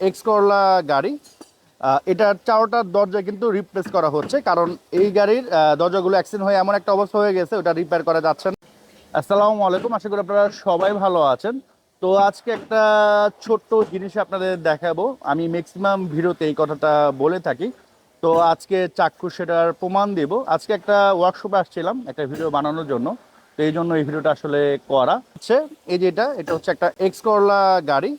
X Corolla গাড়ি। এটার চারোটার দরজা কিন্তু রিপ্লেস করা হচ্ছে, কারণ এই গাড়ির দরজাগুলো অ্যাক্সিডেন্ট হয়ে এমন একটা অবস্থা হয়ে গেছে, ওটা রিপেয়ার করা যাচ্ছে না। আসসালামু আলাইকুম, আশা করি আপনারা সবাই ভালো আছেন। তো আজকে একটা ছোট্ট জিনিস আপনাদের দেখাবো। আমি ম্যাক্সিমাম ভিডিওতে এই কথাটা বলে থাকি। তো আজকে চাক্ষুষ সেটার প্রমাণ দেব। আজকে একটা ওয়ার্কশপে আসছিলাম, একটা ভিডিও বানানোর জন্য। তো এই জন্য এই ভিডিওটা আসলে করা হচ্ছে। এই যে এটা এটা হচ্ছে একটা এক্স করলা গাড়ি।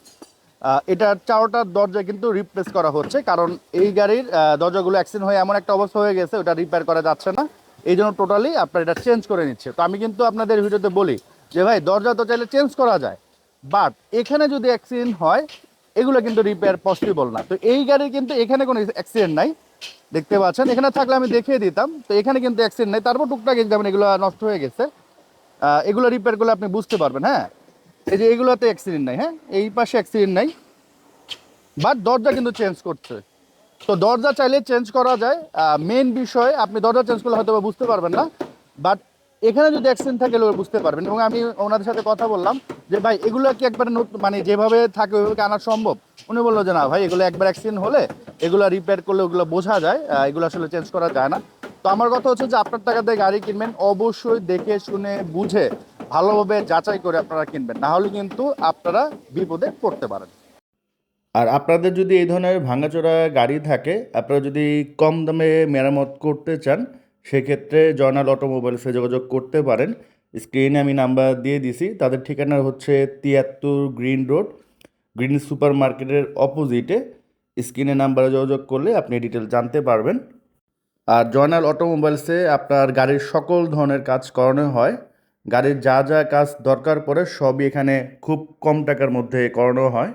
এটার চারোটার দরজা কিন্তু রিপ্লেস করা হচ্ছে, কারণ এই গাড়ির দরজাগুলো অ্যাক্সিডেন্ট হয়ে এমন একটা অবস্থা হয়ে গেছে, ওটা রিপেয়ার করা যাচ্ছে না। এই জন্য টোটালি আপনার এটা চেঞ্জ করে নিচ্ছে। তো আমি কিন্তু আপনাদের ভিডিওতে বলি যে, ভাই, দরজা তো চাইলে চেঞ্জ করা যায় বাট এখানে যদি অ্যাক্সিডেন্ট হয়, এগুলো কিন্তু রিপেয়ার পসিবল না। তো এই গাড়ির কিন্তু এখানে কোনো অ্যাক্সিডেন্ট নাই, দেখতে পাচ্ছেন। এখানে থাকলে আমি দেখিয়ে দিতাম, তো এখানে কিন্তু অ্যাক্সিডেন্ট নেই, তারপর টুকটাক যেমন এগুলো নষ্ট হয়ে গেছে। এগুলো রিপেয়ার করলে আপনি বুঝতে পারবেন হ্যাঁ? এই যে এগুলোতে অ্যাক্সিডেন্ট নাই হ্যাঁ? এই পাশে অ্যাক্সিডেন্ট নাই। বাট দরজা কিন্তু চেঞ্জ করছে। তো দরজা চাইলে চেঞ্জ করা যায়। মেন বিষয়, আপনি দরজা চেঞ্জ করলে হয়তো বুঝতে পারবেন না। বাট এখানে যদি অ্যাক্সিডেন্ট থাকে বুঝতে পারবেন। এবং আমি ওনাদের সাথে কথা বললাম যে, ভাই, এগুলো কি একবারে মানে যেভাবে থাকে, ওইভাবে আনা সম্ভব? উনি বলল যে, না, ভাই, এগুলো একবার অ্যাক্সিডেন্ট হলে এগুলো রিপেয়ার করলে ওগুলো বোঝা যায়। এগুলো আসলে চেঞ্জ করা যায় না। তো আমার কথা হচ্ছে যে, আপনার টাকাতে গাড়ি কিনবেন, অবশ্যই দেখে, শুনে, বুঝে ভালোভাবে যাচাই করে আপনারা কিনবেন। না হলে কিন্তু আপনারা বিপদে পড়তে পারেন। আর আপনাদের যদি এই ধরনের ভাঙাচোরা গাড়ি থাকে, আপনারা যদি কম দামে মেরামত করতে চান, সেক্ষেত্রে জয়নাল অটোমোবাইলসে যোগাযোগ করতে পারেন। স্ক্রিনে আমি নাম্বার দিয়ে দিছি, তাদের ঠিকানা হচ্ছে তিয়াত্তর গ্রিন রোড, গ্রিন সুপার মার্কেটের অপোজিটে। স্ক্রিনে নাম্বারে যোগাযোগ করলে আপনি ডিটেল জানতে পারবেন। আর জয়নাল অটোমোবাইলসে আপনার গাড়ির সকল ধরনের কাজ করানো হয়। গাড়ির যা যা কাজ দরকার পড়ে সবই এখানে খুব কম টাকার মধ্যে করানো হয়।